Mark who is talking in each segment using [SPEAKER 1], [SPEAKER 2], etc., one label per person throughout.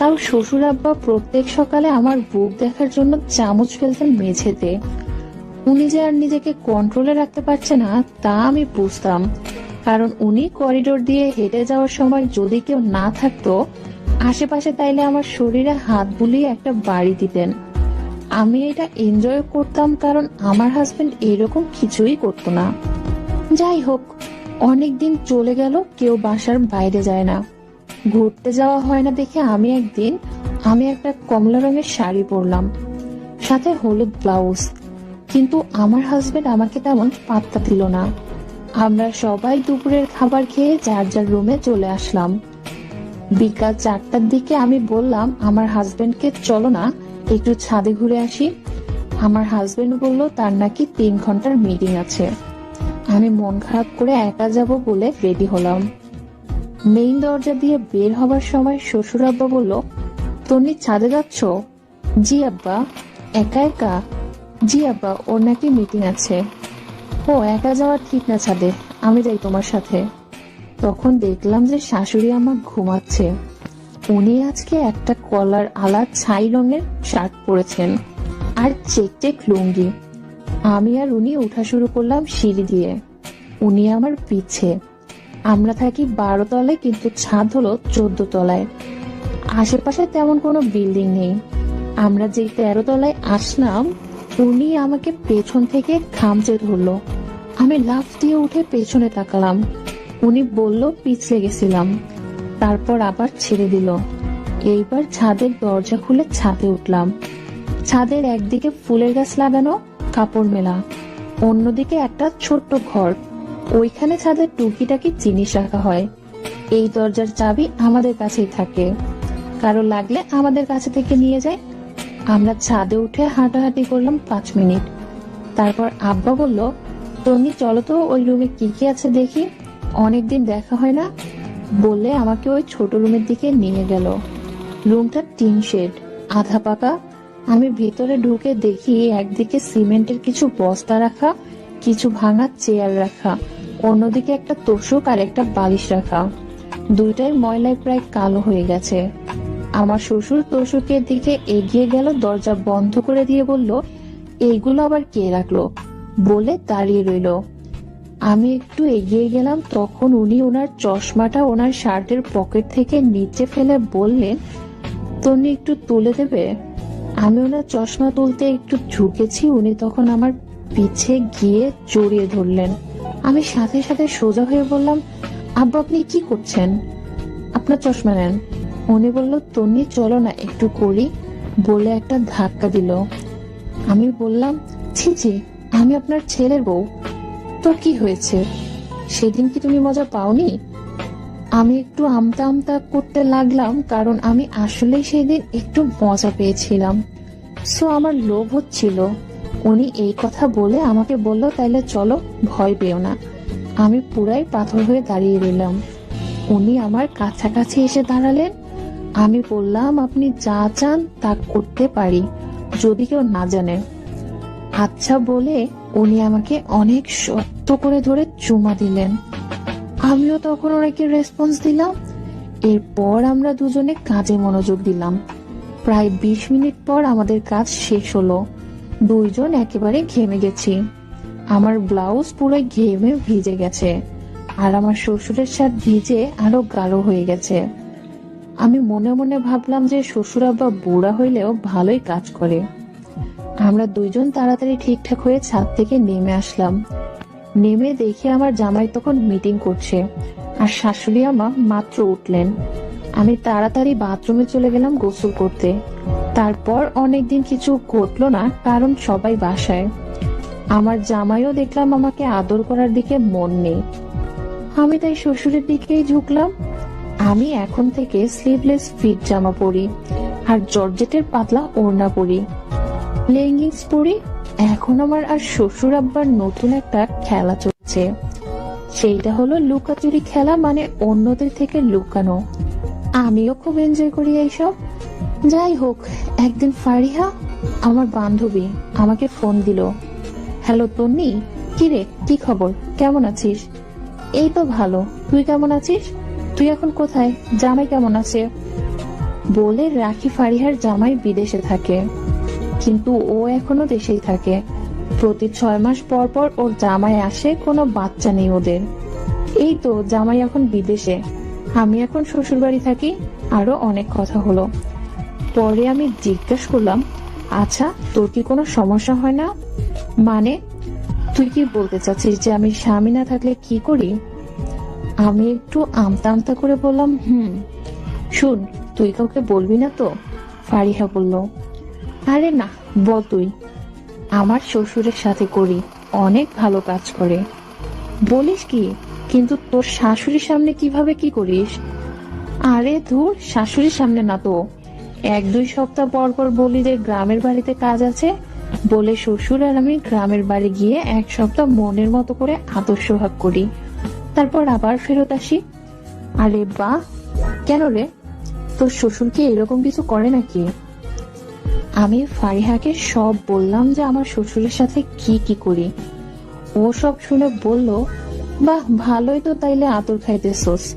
[SPEAKER 1] তাও শ্বশুর আব্বা প্রত্যেক সকালে আমার বুক দেখার জন্য চামচ ফেলতেন মেঝেতে। উনি যে আর নিজেকে কন্ট্রোলে রাখতে পারছে না, তা আমি বুঝতাম। কারণ উনি করিডোর দিয়ে হেঁটে যাওয়ার সময় যদি কেউ না থাকতো, আশেপাশে তাইলে আমার শরীরে হাত বুলিয়ে একটা বাড়ি দিতেন। আমি এটা এনজয় করতাম কারণ আমার হাজবেন্ড এরকম কিছুই করতো না। যাই হোক অনেক দিন চলে গেল, কেউ বাসার বাইরে যায় না। ঘুরতে যাওয়া হয় না দেখে আমি একদিন, আমি একটা কমলা রঙের শাড়ি পরলাম, সাথে হলুদ ব্লাউজ কিন্তু আমার হাজবেন্ড আমাকে তেমন পাত্তা দিল না। আমরা সবাই দুপুরের খাবার খেয়ে যার যার রুমে চলে আসলাম। বিকাল চারটার দিকে আমি বললাম, আমার হাজবেন্ডকে চলো না, একটু ছাদে ঘুরে আসি। আমার হাজবেন্ড বলল, তার নাকি তিন ঘণ্টার মিটিং আছে। আমি মন খারাপ করে একা যাব বলে রেডি হলাম। মেইন দরজা দিয়ে বের হবার সময় শ্বশুর আব্বা বলল তুমি ছাদে যাচ্ছ? জি আব্বা। একা একা? জি আব্বা, ওর নাকি মিটিং আছে। ও, একা যাওয়া ঠিক না ছাদে, আমি যাই তোমার সাথে। তখন দেখলাম যে শাশুড়ি আমার ঘুমাচ্ছে। উনি আজকে একটা কলার আলা ছাই রঙের শার্ট পরেছেন, আর চেক চেক লুঙ্গি। আমি আর উনি উঠা শুরু করলাম সিঁড়ি দিয়ে। উনি আমার পিছে। আমরা থাকি বারো তলায়, কিন্তু ছাদ হলো চোদ্দ তলায়। আশেপাশে তেমন কোনো বিল্ডিং নেই। আমরা যেই তেরো তলায় আসলাম, উনি আমাকে পেছন থেকে খামচে ধরলো। আমি লাফ দিয়ে উঠে পেছনে তাকালাম। উনি বলল, পিছলে গেছিলাম। তারপর আবার ছেড়ে দিল। এইবার ছাদের দরজা খুলে ছাদে উঠলাম। ছাদের একদিকে ফুলের গাছ লাগানো, কাপড় মেলা। অন্যদিকে একটা ছোট্ট ঘর। ওইখানে ছাদের টুকিটাকি জিনিস রাখা হয়। এই দরজার চাবি আমাদের কাছেই থাকে। কারও লাগলে আমাদের কাছে থেকে নিয়ে যায়। আমরা ছাদে উঠে হাঁটাহাঁটি করলাম পাঁচ মিনিট। তারপর আব্বা বলল তুমি চলো তো ওই রুমে কি কি আছে দেখি। অনেকদিন দেখা হয় না। বললে আমাকে ওই ছোট রুমের দিকে নিয়ে গেল। রুমটা টিন শেড, আধা পাকা। আমি ভেতরে ঢুকে দেখি একদিকে সিমেন্টের কিছু বস্তা রাখা, কিছু ভাঙা চেয়ার রাখা। অন্যদিকে একটা তোষক আর একটা বালিশ রাখা। দুইটাই ময়লায় প্রায় কালো হয়ে গেছে। আমার শ্বশুর তোষকের দিকে এগিয়ে গেল, দরজা বন্ধ করে দিয়ে বলল, এইগুলো আবার কে রাখল? বলে দাঁড়িয়ে রইল। আমি একটু এগিয়ে গেলাম, তখন উনি ওনার চশমাটা ওনার শার্টের পকেট থেকে নিচে ফেলে বললেন তনি একটু তুলে দেবে? আমি ওনার চশমা তুলতে একটু ঝুঁকেছি, উনি তখন আমার পিছে গিয়ে জড়িয়ে ধরলেন। আমি সাথে সাথে সোজা হয়ে বললাম, আব্বু, আপনি কি করছেন? আপনার চশমা নেন। উনি বলল, তন্নি, চলো না, একটু করি। বলে একটা ধাক্কা দিল। আমি বললাম, ছি ছি, আমি আপনার ছেলের বউ। তো কি হয়েছে? সেদিন কি তুমি মজা পাওনি? আমি একটু আমতা আমতা করতে লাগলাম, কারণ আমি আসলেই সেদিন একটু মজা পেয়েছিলাম। সো আমার লোভ হচ্ছিল। উনি এই কথা বলে আমাকে বলল, তাইলে চলো, ভয় পেও না। আমি পুরাই পাথর হয়ে দাঁড়িয়ে রইলাম। উনি আমার কাছাকাছি এসে দাঁড়ালেন। আমি বললাম, আপনি যা চান তা করতে পারি, যদি কেউ না জানে। আচ্ছা বলে উনি আমাকে অনেক শক্ত করে ধরে চুমা দিলেন। আমিও তখন ওনাকে রেসপন্স দিলাম। এরপর আমরা দুজনে কাজে মনোযোগ দিলাম। প্রায় বিশ মিনিট পর আমাদের কাজ শেষ হলো। দুইজন একেবারে ঘেমে গেছি। আমার ব্লাউজ পুরো ঘেমে ভিজে গেছে আর আমার শ্বশুরের শার্ট ভিজে আরও গাঢ় হয়ে গেছে। আমি মনে মনে ভাবলাম যে শ্বশুর আব্বা বুড়া হইলেও ভালোই কাজ করে। আমরা দুইজন তাড়াতাড়ি ঠিকঠাক হয়ে ছাদ থেকে নেমে আসলাম। নেমে দেখে আমার জামাই তখন মিটিং করছে আর শাশুড়ি আমা মাত্র উঠলেন। আমি তাড়াতাড়ি বাথরুমে চলে গেলাম গোসল করতে। তারপর অনেকদিন কিছু ঘটলো না, কারণ সবাই বাসায়। আমার জামাইও দেখলাম আমাকে আদর করার দিকে মন নেই। আমি তাই শ্বশুরের দিকেই ঝুঁকলাম। আমি এখন থেকে স্লিভলেস ফিট জামা পরি আর জর্জেটের পাতলা ওড়না পরি। লেগিংস পরি, এখন আমার আর শ্বশুর আব্বার নতুন একটা খেলা চলছে। সেইটা হলো লুকাচুরি খেলা মানে অন্যদের থেকে লুকানো। আমিও খুব এনজয় করি এইসব। যাই হোক, একদিন ফারিহা, আমার বান্ধবী, আমাকে ফোন দিল। হ্যালো তন্নি কিরে কি খবর? কেমন আছিস? এই তো ভালো। তুই কেমন আছিস? তুই এখন কোথায়? জামাই কেমন আছে? বলে রাখি ফারিহার জামাই বিদেশে থাকে। কিন্তু ও এখনও দেশেই থাকে। প্রতি ছয় মাস পর পর ওর জামাই আসে, কোনো বাচ্চা নেই ওদের। এই তো, জামাই এখন বিদেশে। আমি এখন শ্বশুর বাড়ি থাকি, আরও অনেক কথা হলো। পরে আমি জিজ্ঞেস করলাম আচ্ছা তোর কি কোনো সমস্যা হয় না? মানে তুই কি বলতে চাচ্ছিস যে আমি স্বামী না থাকলে কি করি? আমি একটু আমতা আমতা করে বললাম, হুম, শুন, তুই কাউকে বলবি না তো? ফারিহা বলল, আরে না, বল তুই। আমার শ্বশুরের সাথে করি, অনেক ভালো কাজ করে। বলিস কি, কিন্তু তোর শাশুড়ির সামনে কীভাবে কি করিস? আরে ধুর, শাশুড়ির সামনে না তো। এক দুই সপ্তাহ পর পর বলি যে গ্রামের বাড়িতে কাজ আছে বলে শ্বশুর আর আমি গ্রামের বাড়ি গিয়ে এক সপ্তাহ মনের মতো করে আদর্শ ভাগ করি। তারপর আবার ফেরত আসি। আরে বা কেন রে? তোর শ্বশুর কি এরকম কিছু করে নাকি? আমি ফারিহাকে সব বললাম যে আমার শ্বশুরের সাথে কি কি করি। ও সব শুনে বলল, বাহ, ভালোই তো তাইলে আতর খাইতেছোস।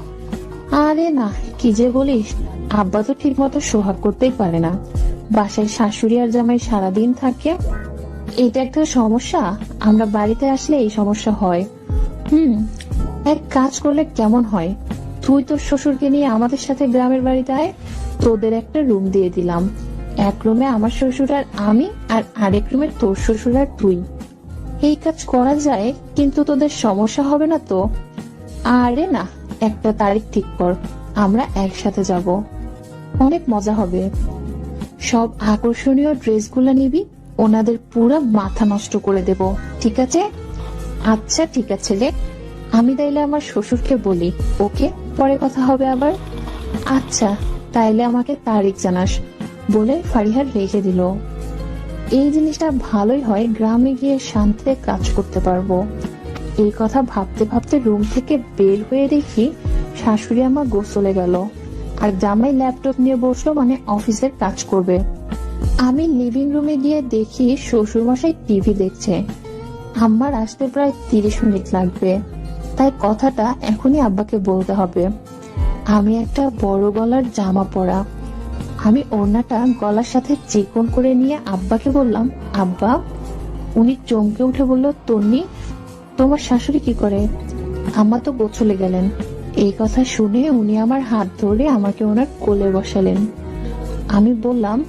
[SPEAKER 1] আরে না, কি যে বলিস। আব্বা তো ঠিক মতো সোহাগ করতেই পারে না। বাসায় শাশুড়ি আর জামাই সারাদিন থাকে। এটা একটা সমস্যা। আমরা বাড়িতে আসলে এই সমস্যা হয়। হুম, এক কাজ করলে কেমন হয়? তুই তোর শ্বশুরকে নিয়ে আমাদের সাথে গ্রামের বাড়িতে আয়। তোদের একটা রুম দিয়ে দিলাম। এক রুমে আমার শ্বশুর আর আমি, আর আরেক রুমে তোর শ্বশুর আর তুই। এই কাজ করা যায়, কিন্তু তোদের সমস্যা হবে না তো? আরে না, একটা তারিখ ঠিক কর। আমরা একসাথে যাব। অনেক মজা হবে। সব আকর্ষণীয় ড্রেসগুলো নিবি, ওনাদের পুরো মাথা নষ্ট করে দেব, ঠিক আছে? আচ্ছা ঠিক আছে রে আমি তাইলে আমার শ্বশুরকে বলি, ওকে? পরে কথা হবে আবার। আচ্ছা তাইলে আমাকে তারিখ জানাস, বলে ফারিহার রেখে দিল। এই জিনিসটা ভালোই হয়, গ্রামে গিয়ে শান্তিতে কাজ করতে পারব। এই কথা ভাবতে ভাবতে রুম থেকে বের হয়ে দেখি শাশুড়ি আমার গোসলে গেল। আর জামাই ল্যাপটপ নিয়ে বসল মানে অফিসের কাজ করবে। আমি লিভিং রুমে গিয়ে দেখি শ্বশুর মশাই টিভি দেখছে। আম্মার আসতে প্রায় তিরিশ মিনিট লাগবে। তাই কথাটা এখনই আব্বাকে বলতে হবে। আমি একটা বড় গলার জামা পরা। আমি ওড়নাটা গলার সাথে চিকন করে নিয়ে আব্বাকে বললাম, আব্বা। উনি চমকে উঠে বলল, তন্নি, তোমার শাশুড়ি কি করে? আম্মা তো গোছলে গেলেন। এই কথা শুনে উনি আমার হাত ধরে আমাকে ওনার কোলে বসালেন। আমি বললাম,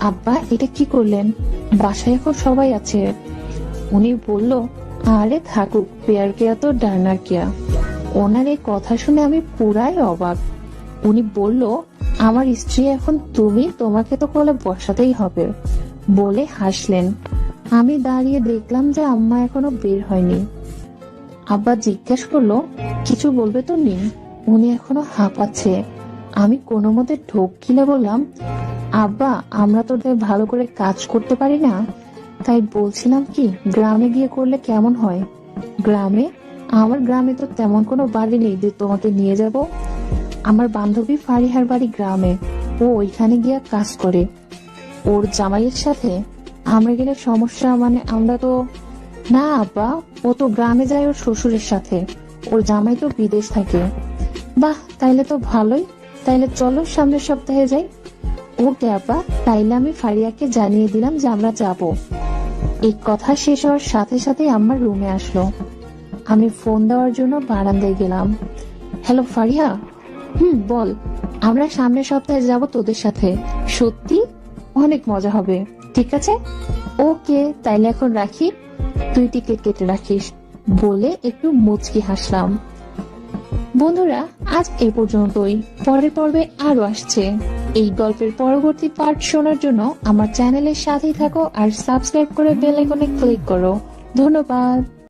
[SPEAKER 1] আব্বা, এটা কি করলেন? বাসায় এখন সবাই আছে। উনি বলল, আরে থাকুক, পেয়ার কেয়া তো ডার্নার কেয়া। ওনার এই কথা শুনে আমি পুরাই অবাক। উনি বলল, আমার স্ত্রী এখন তুমি, তোমাকে তো কোলে বসাতেই হবে। বলে হাসলেন। আমি দাঁড়িয়ে দেখলাম যে আম্মা এখনও বের হয়নি। আব্বা জিজ্ঞেস করল কিছু বলবে তো নেই উনি এখনও হাঁপাচ্ছে। আমি কোনো মতে ঢোক কিনে বললাম, আব্বা, আমরা তো ভালো করে কাজ করতে পারি না? তাই বলছিলাম কি, গ্রামে গিয়ে করলে কেমন হয়? গ্রামে? আমার গ্রামে তো তেমন কোনো বাড়ি নেই, যে তোমাকে নিয়ে যাব? আমার বান্ধবী ফারিহার বাড়ি গ্রামে। ও ওইখানে গিয়ে কাজ করে। ওর জামাইয়ের সাথে? আমরা গেলে সমস্যা মানে আমরা তো না, আব্বা, ও তো গ্রামে যায় ওর শ্বশুরের সাথে। ওর জামাই তো বিদেশ থাকে। বাহ, তাইলে তো ভালোই। তাইলে চলো সামনের সপ্তাহে যাই। ওকে আপা, তাইলে আমি ফারিয়াকে জানিয়ে দিলাম যে আমরা যাব। এই কথা শেষ হওয়ার সাথে সাথে আমার রুমে আসলো। আমি ফোন দেওয়ার জন্য বারান্দায় গেলাম। হ্যালো, ফারিয়া? হুম, বল। আমরা সামনের সপ্তাহে যাব তোদের সাথে। সত্যি? অনেক মজা হবে। ঠিক আছে? ওকে, তাইলে এখন রাখি। তুই টিকিট কেটে রাখিস। বলে একটু মুচকি হাসলাম। বন্ধুরা, আজ এ পর্যন্তই। পরের পর্বে আরও আসছে। এই গল্পের পরবর্তী পার্ট শোনার জন্য আমার চ্যানেলের সাথেই থাকো আর সাবস্ক্রাইব করে বেল আইকনে ক্লিক করো। ধন্যবাদ।